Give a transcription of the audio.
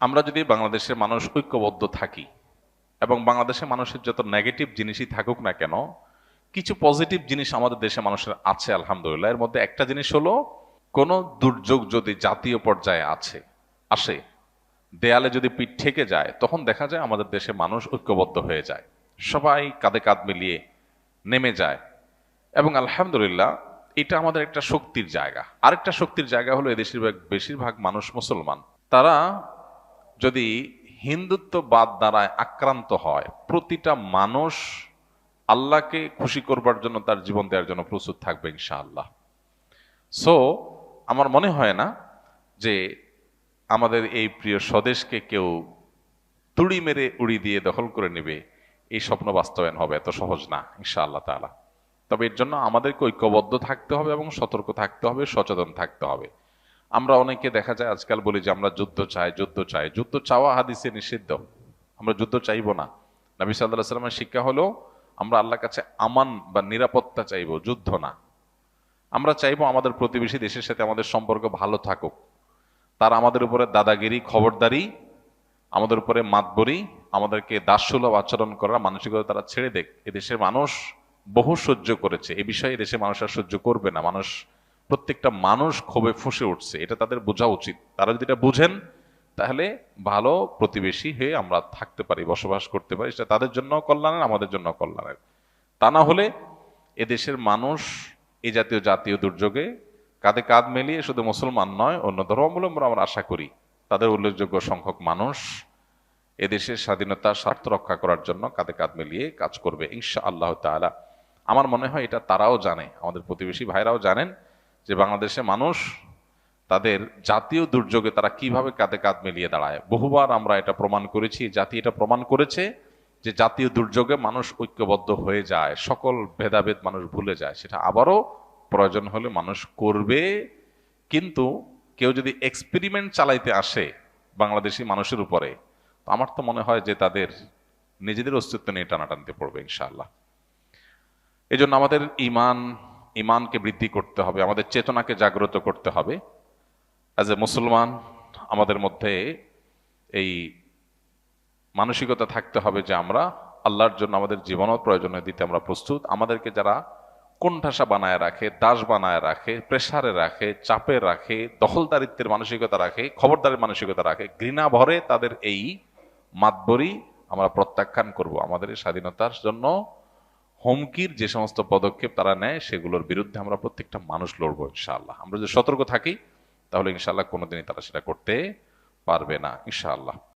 আমরা যদি বাংলাদেশের মানুষ ঐক্যবদ্ধ থাকি এবং বাংলাদেশের মানুষের যত নেগেটিভ জিনিসই থাকুক না কেন, কিছু পজিটিভ জিনিস আমাদের দেশে মানুষের আছে, আলহামদুলিল্লাহ। এর মধ্যে একটা জিনিস হলো, কোনো দুর্যোগ যদি জাতীয় পর্যায়ে আছে, আসে, দেয়ালে যদি পিঠ ঠেকে যায়, তখন দেখা যায় আমাদের দেশে মানুষ ঐক্যবদ্ধ হয়ে যায়। সবাই কাঁধে কাঁধ মিলিয়ে নেমে যায়। এবং আলহামদুলিল্লাহ, এটা আমাদের একটা শক্তির জায়গা। আরেকটা শক্তির জায়গা হলো এদেশের বেশিরভাগ মানুষ মুসলমান। তারা যদি হিন্দুত্ববাদ দ্বারায় আক্রান্ত হয়, প্রতিটা মানুষ আল্লাহকে খুশি করবার জন্য তার জীবন দেওয়ার জন্য প্রস্তুত থাকবে ইনশাআল্লাহ। সো আমার মনে হয় না যে আমাদের এই প্রিয় স্বদেশকে কেউ তুড়ি মেরে উড়ি দিয়ে দখল করে নেবে, এই স্বপ্ন বাস্তবায়ন হবে, এত সহজ না, ইনশাআল্লাহ তাআলা। তবে এর জন্য আমাদেরকে ঐক্যবদ্ধ থাকতে হবে এবং সতর্ক থাকতে হবে, সচেতন থাকতে হবে। আমরা অনেকে দেখা যায় আজকাল বলি যে আমরা যুদ্ধ চাই যুদ্ধ চাই। যুদ্ধ চাওয়া হাদিসে নিষিদ্ধ। আমরা যুদ্ধ চাইব না। নবী সাল্লাহ সাল্লামের শিক্ষা হলো, আমরা আল্লাহর কাছে আমান বা নিরাপত্তা চাইব, যুদ্ধ না। আমরা চাইব আমাদের প্রতিবেশী দেশের সাথে আমাদের সম্পর্ক ভালো থাকুক। তার আমাদের উপরে দাদাগিরি, খবরদারি, আমাদের উপরে মাতবরি, আমাদেরকে দাসসুলভ আচরণ করার মানসিকতা তারা ছেড়ে দেখ এদেশের মানুষ বহু সহ্য করেছে। এ বিষয়ে দেশের মানুষ আর সহ্য করবে না। মানুষ প্রত্যেকটা মানুষ ক্ষোভে ফুসে উঠছে, এটা তাদের বোঝা উচিত। তারা যদি এটা বুঝেন, তাহলে ভালো প্রতিবেশী হয়ে আমরা থাকতে পারি, বসবাস করতে পারি। সেটা তাদের জন্য কল্যাণের, আমাদের জন্য কল্যাণের। তা না হলে এদেশের মানুষ এ জাতীয় জাতীয় দুর্যোগে কাঁধে কাঁধ মিলিয়ে শুধু মুসলমান নয়, অন্য ধর্মাবলম্বন আমরা আশা করি। তাদের উল্লেখযোগ্য সংখ্যক মানুষ এদেশের স্বাধীনতার স্বার্থ রক্ষা করার জন্য কাঁধে কাঁধ মিলিয়ে কাজ করবে ইনশা আল্লাহ তাআলা। আমার মনে হয় এটা তারাও জানে, আমাদের প্রতিবেশী ভাইরাও জানেন। যে বাংলাদেশে মানুষ তাদের জাতীয় দুর্যোগে তারা কীভাবে কাঁধে কাঁধ মিলিয়ে দাঁড়ায়। বহুবার আমরা এটা প্রমাণ করেছি, জাতি এটা প্রমাণ করেছে যে জাতীয় দুর্যোগে মানুষ ঐক্যবদ্ধ হয়ে যায়, সকল ভেদাভেদ মানুষ ভুলে যায়। সেটা আবারও প্রয়োজন হলে মানুষ করবে। কিন্তু কেউ যদি এক্সপেরিমেন্ট চালাইতে আসে বাংলাদেশি মানুষের উপরে, তো আমার তো মনে হয় যে তাদের নিজেদের অস্তিত্ব নিয়ে টানাটানতে পড়বে ইনশাআল্লাহ। এই জন্য আমাদের ইমান ইমানকে বৃদ্ধি করতে হবে, আমাদের চেতনাকে জাগ্রত করতে হবে। অ্যাজ এ মুসলমান, আমাদের মধ্যে এই মানসিকতা থাকতে হবে যে আমরা আল্লাহর জন্য আমাদের জীবনও প্রয়োজনে দিতে আমরা প্রস্তুত। আমাদেরকে যারা কোণঠাসা বানায় রাখে, দাস বানায় রাখে, প্রেসারে রাখে, চাপে রাখে, দখলদারিত্বের মানসিকতা রাখে, খবরদারের মানসিকতা রাখে, ঘৃণা ভরে তাদের এই মাতবরি আমরা প্রত্যাখ্যান করব। আমাদের স্বাধীনতার জন্য হুমকির যে সমস্ত পদক্ষেপ তারা নেয়, সেগুলোর বিরুদ্ধে আমরা প্রত্যেকটা মানুষ লড়বো ইনশাআল্লাহ। আমরা যদি সতর্ক থাকি, তাহলে ইনশাআল্লাহ কোনোদিনই তারা সেটা করতে পারবে না, ইনশাআল্লাহ।